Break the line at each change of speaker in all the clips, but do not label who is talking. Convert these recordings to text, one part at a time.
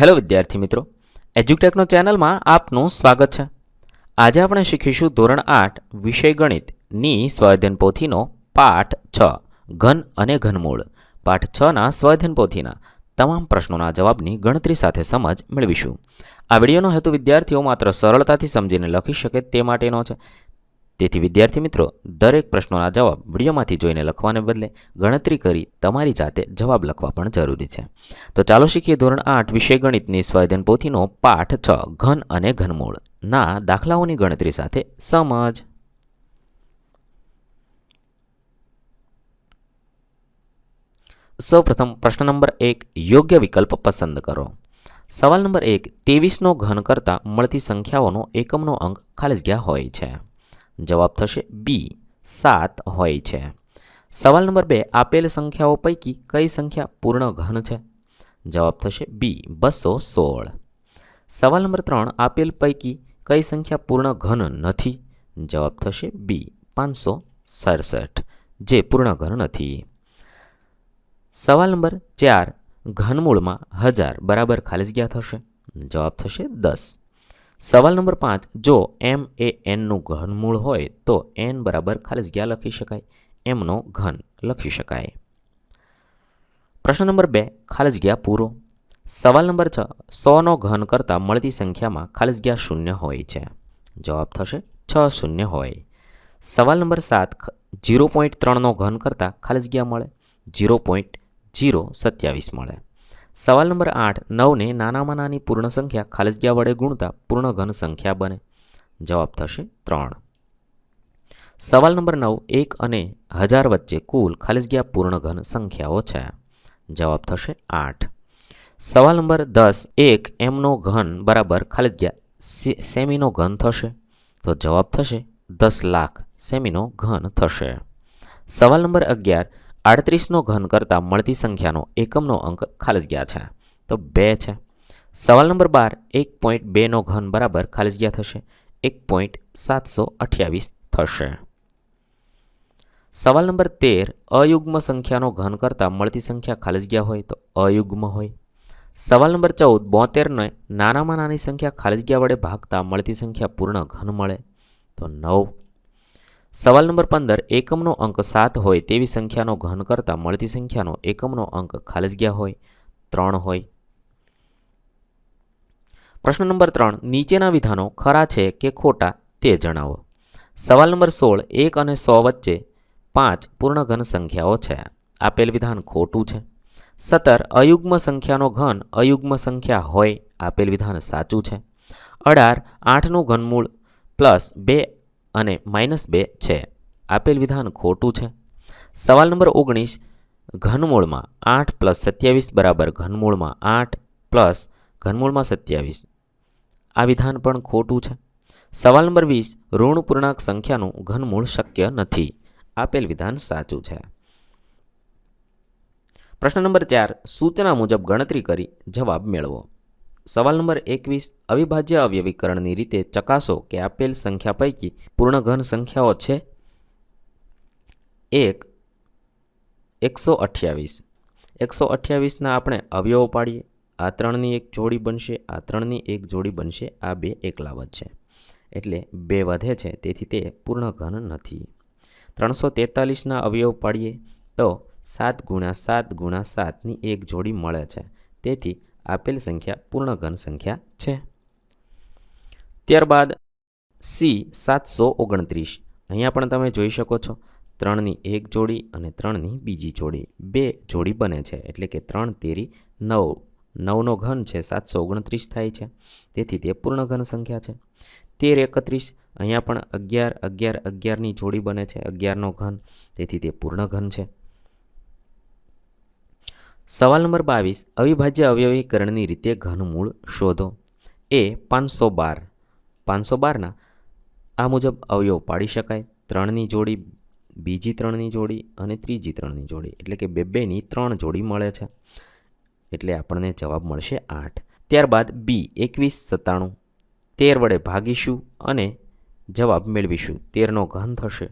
Hello વિદ્યાર્થી મિત્રો, એજ્યુટેકનો ચેનલમાં આપનું સ્વાગત છે. આજે આપણે શીખીશું ધોરણ આઠ, વિષય ગણિતની સ્વાધ્યન પોથીનો પાઠ છ, ઘન અને ઘનમૂળ. પાઠ છના સ્વાધ્યન પોથીના તમામ પ્રશ્નોના જવાબની ગણતરી સાથે સમજ મેળવીશું. આ વિડીયોનો હેતુ વિદ્યાર્થીઓ માત્ર સરળતાથી સમજીને લખી શકે તે માટેનો છે. તેથી વિદ્યાર્થી મિત્રો, દરેક પ્રશ્નોના જવાબ વિડીયોમાંથી જોઈને લખવાને બદલે ગણતરી કરી તમારી જાતે જવાબ લખવા પણ જરૂરી છે. તો ચાલો શીખીએ ધોરણ આઠ વિષય ગણિતની સ્વાધ્યન પોથીનો પાઠ છ, ઘન અને ઘનમૂળ. ના, દાખલાઓની ગણતરી સાથે સમજ. સૌપ્રથમ પ્રશ્ન નંબર એક, યોગ્ય વિકલ્પ પસંદ કરો. સવાલ નંબર એક, ત્રેવીસનો ઘન કરતાં મળતી સંખ્યાઓનો એકમનો અંક ખાલી જગ્યા હોય છે. જવાબ થશે બી. સાત હોય છે. સવાલ નંબર બે, આપેલ સંખ્યાઓ પૈકી કઈ સંખ્યા પૂર્ણ ઘન છે? જવાબ થશે બી, બસો સોળ. સવાલ નંબર ત્રણ, આપેલ પૈકી કઈ સંખ્યા પૂર્ણ ઘન નથી? જવાબ થશે બી, પાંચસો સડસઠ, જે પૂર્ણ ઘન નથી. સવાલ નંબર ચાર, ઘનમૂળમાં હજાર બરાબર ખાલી જગ્યા થશે? જવાબ થશે દસ. સવાલ નંબર પાંચ, જો એમ એ એનનું ઘનમૂળ હોય, તો એન બરાબર ખાલી જગ્યા લખી શકાય. એમનો ઘન લખી શકાય. પ્રશ્ન નંબર બે ખાલી જગ્યા પૂરો. સવાલ નંબર છ સોનો ઘન કરતાં મળતી સંખ્યામાં ખાલી જગ્યા શૂન્ય હોય છે. જવાબ થશે, છ શૂન્ય હોય. સવાલ નંબર સાત જીરો પોઈન્ટ ત્રણનો ઘન કરતાં ખાલી જગ્યા મળે. જીરો પોઈન્ટ જીરો સત્યાવીસ મળે. સવાલ નંબર આઠ, નવને નાનામાં નાની પૂર્ણ સંખ્યા ખાલી વડે ગુણતા પૂર્ણ ઘન સંખ્યા બને. જવાબ થશે ત્રણ. સવાલ નંબર નવ, એક અને હજાર વચ્ચે કુલ ખાલી પૂર્ણ ઘન સંખ્યાઓ છે. જવાબ થશે આઠ. સવાલ નંબર દસ, એક એમનો ઘન બરાબર ખાલી સેમીનો ઘન થશે. તો જવાબ થશે દસ લાખ સેમીનો ઘન થશે. સવાલ નંબર અગિયાર આડત્રીસનો ઘન કરતાં મળતી સંખ્યાનો એકમનો અંક ખાલસગ્યા છે. તો બે છે. સવાલ નંબર બાર, એક પોઈન્ટ બેનો ઘન બરાબર ખાલી થશે. એક પોઈન્ટ સાતસો અઠ્યાવીસ થશે. સવાલ નંબર તેર, અયુગ્મ સંખ્યાનો ઘન કરતાં મળતી સંખ્યા ખાલી જગ્યા હોય તો અયુગ્મ હોય. સવાલ નંબર ચૌદ, બોતેરને નાનામાં નાની સંખ્યા ખાલી વડે ભાગતા મળતી સંખ્યા પૂર્ણ ઘન મળે તો નવ. સવાલ નંબર પંદર, એકમનો અંક સાત હોય તેવી સંખ્યાનો ઘન કરતાં મળતી સંખ્યાનો એકમનો અંક ખાલી જગ્યા હોય, ત્રણ હોય. પ્રશ્ન નંબર ત્રણ, નીચેના વિધાનો ખરા છે કે ખોટા તે જણાવો. સવાલ નંબર સોળ, એક અને સો વચ્ચે પાંચ પૂર્ણ ઘન સંખ્યાઓ છે. આપેલ વિધાન ખોટું છે. સત્તર, અયુગ્મ સંખ્યાનો ઘન અયુગ્મ સંખ્યા હોય, આપેલ વિધાન સાચું છે. અઢાર, આઠનું ઘનમૂળ પ્લસ બે અને માઇનસ બે છે. આપેલ વિધાન ખોટું છે. સવાલ નંબર ઓગણીસ, ઘનમૂળમાં આઠ પ્લસ સત્યાવીસ બરાબર ઘનમૂળમાં આઠ પ્લસ ઘનમૂળમાં સત્યાવીસ. આ વિધાન પણ ખોટું છે. સવાલ નંબર વીસ, ઋણ પૂર્ણાંક સંખ્યાનું ઘનમૂળ શક્ય નથી. આપેલ વિધાન સાચું છે. પ્રશ્ન નંબર ચાર, સૂચના મુજબ ગણતરી કરી જવાબ મેળવો. સવાલ નંબર એકવીસ, અવિભાજ્ય અવ્યવીકરણની રીતે ચકાસો કે આપેલ સંખ્યા પૈકી પૂર્ણ ઘન સંખ્યાઓ છે? એક, એકસો અઠ્યાવીસ. એકસો અઠ્યાવીસના આપણે અવયવો પાડીએ આ ત્રણની એક જોડી બનશે, આ ત્રણની એક જોડી બનશે, આ બે એકલાવત છે એટલે બે વધે છે, તેથી તે પૂર્ણ ઘન નથી. ત્રણસો તેતાલીસના અવયવ પાડીએ તો સાત ગુણ્યા સાત ગુણ્યા સાતની એક જોડી મળે છે. તેથી આપેલ સંખ્યા પૂર્ણ ઘન સંખ્યા છે. ત્યારબાદ સી સાતસો ઓગણત્રીસ. અહીંયા પણ તમે જોઈ શકો છો, ત્રણની એક જોડી અને ત્રણની બીજી જોડી. બે જોડી બને છે, એટલે કે ત્રણ તેરી નવ. નવનો ઘન છે, સાતસો ઓગણત્રીસ થાય છે. તેથી તે પૂર્ણ ઘન સંખ્યા છે. તેર એકત્રીસ, અહીંયા પણ અગિયાર અગિયાર, અગિયારની જોડી બને છે, અગિયારનો ઘન. તેથી તે પૂર્ણ ઘન છે. સવાલ નંબર બાવીસ, અવિભાજ્ય અવયવીકરણની રીતે ઘનમૂળ શોધો. એ, પાંચસો બાર. પાંચસો બારના આ મુજબ અવયવ પાડી શકાય. ત્રણની જોડી, બીજી ત્રણની જોડી અને ત્રીજી ત્રણની જોડી. એટલે કે બે, બેની ત્રણ જોડી મળે છે. એટલે આપણને જવાબ મળશે આઠ. ત્યારબાદ બી, એકવીસ સત્તાણું. તેર વડે ભાગીશું અને જવાબ મેળવીશું. તેરનો ઘન થશે.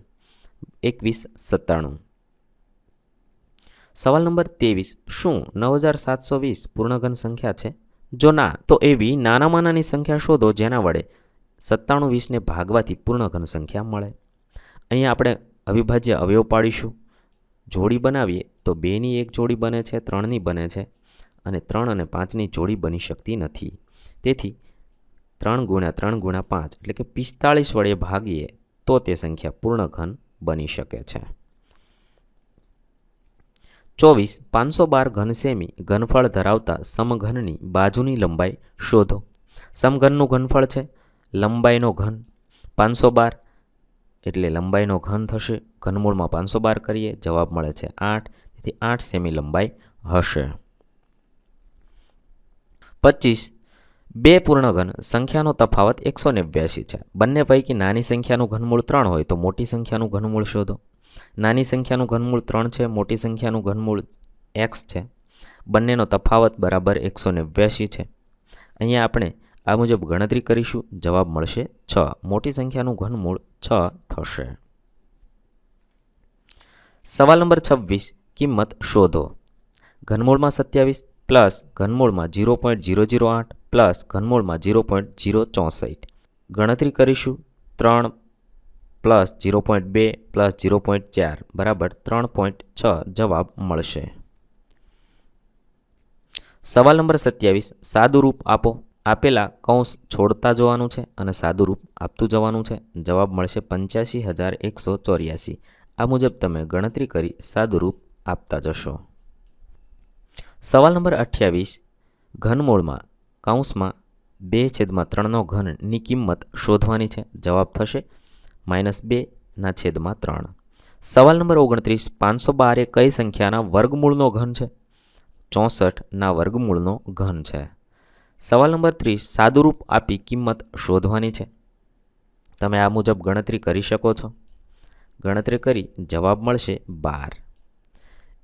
એકવીસ સત્તાણું. સવાલ નંબર ત્રેવીસ. શું નવ હજાર સાતસો વીસ પૂર્ણઘન સંખ્યા છે? જો ના, તો એવી નાનામાં નાની સંખ્યા શોધો જેના વડે સત્તાણું વીસને ભાગવાથી પૂર્ણ ઘન સંખ્યા મળે. અહીંયા આપણે અવિભાજ્ય અવયવ પાડીશું. જોડી બનાવીએ તો બેની એક જોડી બને છે, ત્રણની બને છે અને ત્રણ અને પાંચની જોડી બની શકતી નથી. તેથી ત્રણ ગુણ્યા ત્રણ ગુણ્યા પાંચ એટલે કે પિસ્તાળીસ વડે ભાગીએ તો તે સંખ્યા પૂર્ણ ઘન બની શકે છે. ચોવીસ પાંચસો બાર ઘન સેમી ઘનફળ ધરાવતા સમઘનની બાજુની લંબાઈ શોધો. સમઘનનું ઘનફળ છે? લંબાઈનો ઘન પાંચસો બાર એટલે લંબાઈનો ઘન થશે. ઘનમૂળમાં પાંચસો બાર કરીએ, જવાબ મળે છે આઠ, તેથી આઠ સેમી લંબાઈ હશે. પચીસ, બે પૂર્ણઘન, સંખ્યાનો તફાવત એકસો નેવ્યાસી છે. બંને પૈકી નાની સંખ્યાનું ઘનમૂળ ત્રણ હોય તો મોટી સંખ્યાનું ઘનમૂળ શોધો. નાની સંખ્યાનું ઘનમૂળ ત્રણ છે, મોટી સંખ્યાનું ઘનમૂળ એક્સ છે. બંનેનો તફાવત બરાબર એકસો નેવ્યાસી છે. અહીંયા આપણે આ મુજબ ગણતરી કરીશું, જવાબ મળશે છ. મોટી સંખ્યાનું ઘનમૂળ છ થશે. સવાલ નંબર છવ્વીસ, કિંમત શોધો. ઘનમૂળમાં સત્યાવીસ પ્લસ ઘનમૂળમાં જીરો પોઈન્ટ જીરો જીરો આઠ પ્લસ ઘનમૂળમાં જીરો પોઈન્ટ જીરો ચોસઠ. ગણતરી કરીશું, ત્રણ પ્લસ જીરો પોઈન્ટ બે પ્લસ જીરો પોઈન્ટ ચાર, બરાબર ત્રણ પોઈન્ટ છ જવાબ મળશે. સવાલ નંબર સત્યાવીસ, સાદુરૂપ આપો. આપેલા કૌંસ છોડતા જવાનું છે અને સાદુરૂપ આપતું જવાનું છે. જવાબ મળશે પંચ્યાસી હજાર એકસો ચોર્યાસી. આ મુજબ તમે ગણતરી કરી સાદુરૂપ આપતા જશો. સવાલ નંબર અઠ્યાવીસ, ઘનમૂળમાં કૌંસમાં બે છેદમાં ત્રણનો ઘનની કિંમત શોધવાની છે. જવાબ થશે માઇનસ બેના છેદમાં ત્રણ. સવાલ નંબર ઓગણત્રીસ, પાંચસો બાર એ કઈ સંખ્યાના વર્ગમૂળનો ઘન છે? ચોસઠના વર્ગમૂળનો ઘન છે. સવાલ નંબર ત્રીસ, સાદુરૂપ આપી કિંમત શોધવાની છે? તમે આ મુજબ ગણતરી કરી શકો છો. ગણતરી કરી જવાબ મળશે બાર.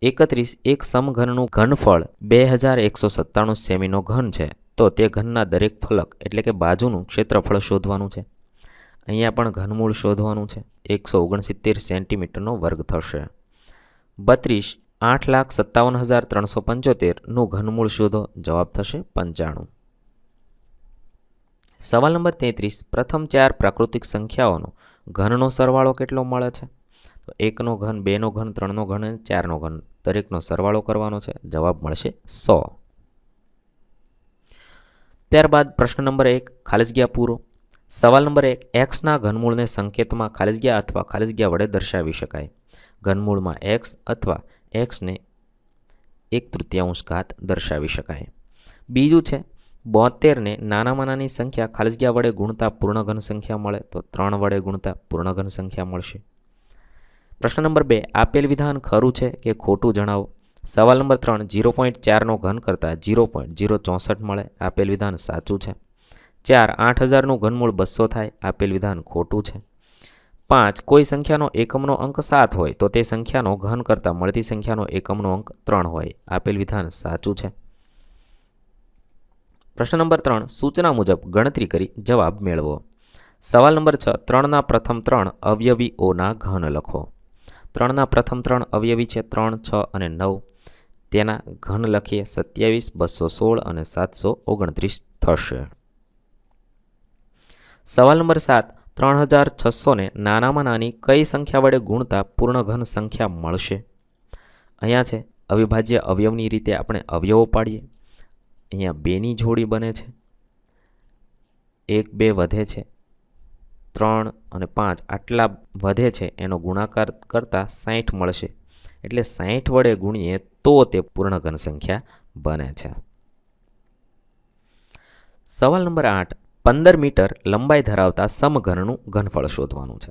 એકત્રીસ, એક સમઘનનું ઘનફળ બે હજાર એકસો સત્તાણું સેમીનો ઘન છે, તો તે ઘનના દરેક ફલક એટલે કે બાજુનું ક્ષેત્રફળ શોધવાનું છે. અહીંયા પણ ઘનમૂળ શોધવાનું છે. એકસો ઓગણસિત્તેર સેન્ટીમીટરનો વર્ગ થશે. બત્રીસ, આઠ લાખ સત્તાવન હજાર ત્રણસો પંચોતેરનું ઘનમૂળ શોધો. જવાબ થશે પંચાણું. સવાલ નંબર તેત્રીસ, પ્રથમ ચાર પ્રાકૃતિક સંખ્યાઓનો ઘનનો સરવાળો કેટલો મળે છે? તો એકનો ઘન, બેનો ઘન, ત્રણનો ઘન અને ચારનો ઘન દરેકનો સરવાળો કરવાનો છે. જવાબ મળશે સો. ત્યારબાદ પ્રશ્ન નંબર એક, ખાલી પૂરો. સવાલ નંબર એક એક્સના ઘનમૂળને સંકેતમાં ખાલી અથવા ખાલી વડે દર્શાવી શકાય. ઘનમૂળમાં એક્સ અથવા એક્સને એક તૃતીયાંશ ઘાત દર્શાવી શકાય. બીજું છે, બોતેરને નાનામાં નાની સંખ્યા ખાલી જગ્યા વડે ગુણતા પૂર્ણઘન સંખ્યા મળે તો ત્રણ વડે ગુણતા પૂર્ણઘન સંખ્યા મળશે. પ્રશ્ન નંબર બે, આપેલ વિધાન ખરું છે કે ખોટું જણાવો? સવાલ નંબર ત્રણ, જીરો પોઈન્ટ ચારનો ઘન કરતાં જીરો પોઈન્ટ જીરો ચોસઠ મળે. આપેલ વિધાન સાચું છે? ચાર આઠ હજારનું ઘનમૂળ બસો થાય, આપેલ વિધાન ખોટું છે. પાંચ, કોઈ સંખ્યાનો એકમનો અંક સાત હોય, તો તે સંખ્યાનો ઘન કરતાં મળતી સંખ્યાનો એકમનો અંક ત્રણ હોય, આપેલ વિધાન સાચું છે. પ્રશ્ન નંબર ત્રણ, સૂચના મુજબ ગણતરી કરી જવાબ મેળવો. સવાલ નંબર છ, ત્રણના પ્રથમ ત્રણ અવયવીઓના ઘન લખો. ત્રણના પ્રથમ ત્રણ અવયવી છે ત્રણ, છ અને નવ. તેના ઘન લખીએ સત્યાવીસ, બસો સોળ અને સાતસો ઓગણત્રીસ થશે. સવાલ નંબર સાત, ત્રણ હજાર છસોને નાનામાં નાની કઈ સંખ્યા વડે ગુણતા પૂર્ણ ઘન સંખ્યા મળશે? અહીંયા છે, અવિભાજ્ય અવયવની રીતે આપણે અવયવો પાડીએ. અહીંયા બેની જોડી બને છે. એક, બે વધે છે. ત્રણ અને પાંચ આટલા વધે છે, એનો ગુણાકાર કરતાં સાહીઠ મળશે. એટલે સાહીઠ વડે ગુણીએ તો તે પૂર્ણઘન સંખ્યા બને છે. સવાલ નંબર આઠ પંદર મીટર લંબાઈ ધરાવતા સમઘનનું ઘનફળ શોધવાનું છે.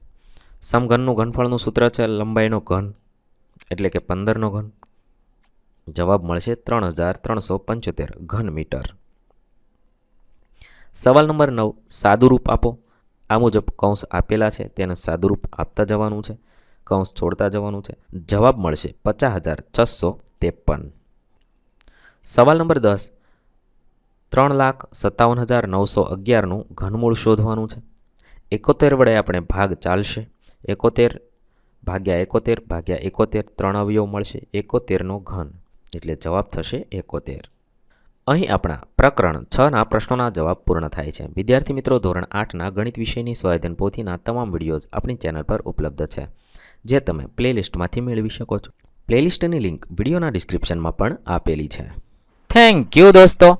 સમઘનનું ઘનફળનું સૂત્ર છે લંબાઈનો ઘન, એટલે કે પંદરનો ઘન. જવાબ મળશે ત્રણ હજાર ત્રણસો પંચોતેર ઘન મીટર. સવાલ નંબર નવ, સાદુરૂપ આપો. આ મુજબ કૌંસ આપેલા છે, તેને સાદુરૂપ આપતા જવાનું છે, કૌંસ છોડતા જવાનું છે. જવાબ મળશે પચાસ હજાર છસો ત્રેપન. સવાલ નંબર દસ ત્રણ લાખ સત્તાવન હજાર નવસો અગિયારનું ઘનમૂળ શોધવાનું છે. એકોતેર વડે આપણે ભાગ ચાલશે. એકોતેર ભાગ્યા એકોતેર ભાગ્યા એકોતેર ત્રણ અવયવ મળશે. એકોતેરનો ઘન. એટલે જવાબ થશે એકોતેર. અહીં આપણા પ્રકરણ છના પ્રશ્નોના જવાબ પૂર્ણ થાય છે. વિદ્યાર્થી મિત્રો, ધોરણ આઠના ગણિત વિષયની સ્વાધ્યાયન પોથીના તમામ વિડીયોઝ આપણી ચેનલ પર ઉપલબ્ધ છે, જે તમે પ્લેલિસ્ટમાંથી મેળવી શકો છો. પ્લેલિસ્ટની લિંક વિડીયોના ડિસ્ક્રિપ્શનમાં પણ આપેલી છે.
થેન્ક યુ દોસ્તો.